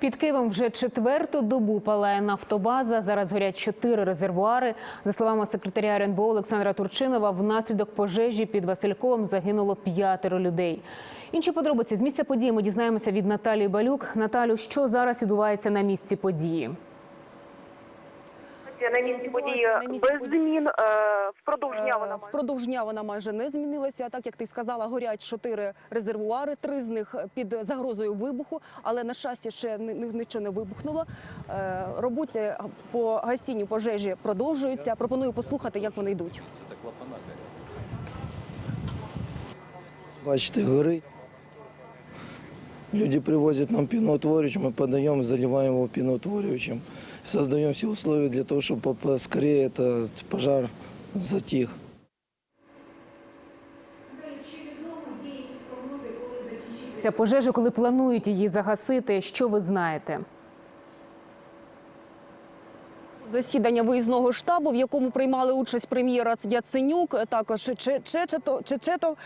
Під Києвом вже четверту добу палає нафтобаза. Зараз горять чотири резервуари. За словами секретаря РНБО Олександра Турчинова, внаслідок пожежі під Васильковим загинуло п'ятеро людей. Інші подробиці з місця події ми дізнаємося від Наталії Балюк. Наталю, що зараз відбувається на місці події? На місці події без змін е, впродовж дня вона Е, Впродовж дня вона майже не змінилася. Так як ти сказала, горять чотири резервуари, три з них під загрозою вибуху, але на щастя ще ні- ні- нічого не вибухнуло. Е, Роботи по гасінню пожежі продовжуються. Пропоную послухати, як вони йдуть. Бачите, горить. Люди привозят нам пеноутворювач, мы подаем, заливаем его пеноутворювачем. Создаем все условия для того, чтобы поскорее этот пожар затих. Ця пожежа, коли планують її загасити, що ви знаєте? Засідання виїзного штабу, в якому приймали участь прем'єр Яценюк, також Че- Чечето, Чечетов,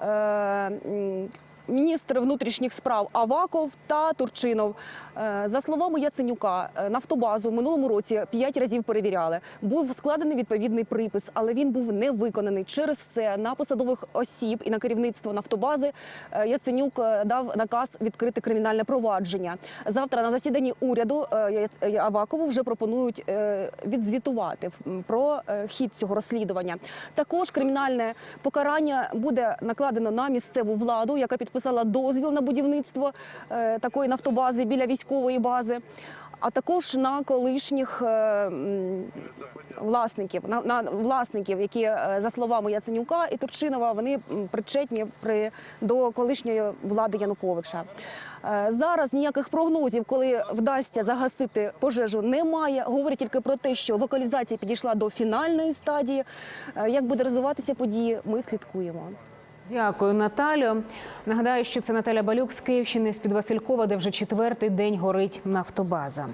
е, м, міністр внутрішніх справ Аваков та Турчинов. Е, За словами Яценюка, е, нафтобазу в минулому році п'ять разів перевіряли. Був складений відповідний припис, але він був не виконаний. Через це на посадових осіб і на керівництво нафтобази е, Яценюк дав наказ відкрити кримінальне провадження. Завтра на засіданні уряду Авакову вже пропонують відзвітувати про хід цього розслідування. Також кримінальне покарання буде накладено на місцеву владу, яка підписала дозвіл на будівництво е, такої нафтобази біля військової бази. А також на колишніх е, власників, на, на власників, які е, за словами Яценюка і Турчинова, вони причетні при до колишньої влади Януковича. Зараз ніяких прогнозів, коли вдасться загасити пожежу, немає. Говорять тільки про те, що локалізація підійшла до фінальної стадії. Як буде розвиватися події, ми слідкуємо. Дякую, Наталю. Нагадаю, що це Наталя Балюк з Київщини з під Василькова, де вже четвертий день горить нафтобаза.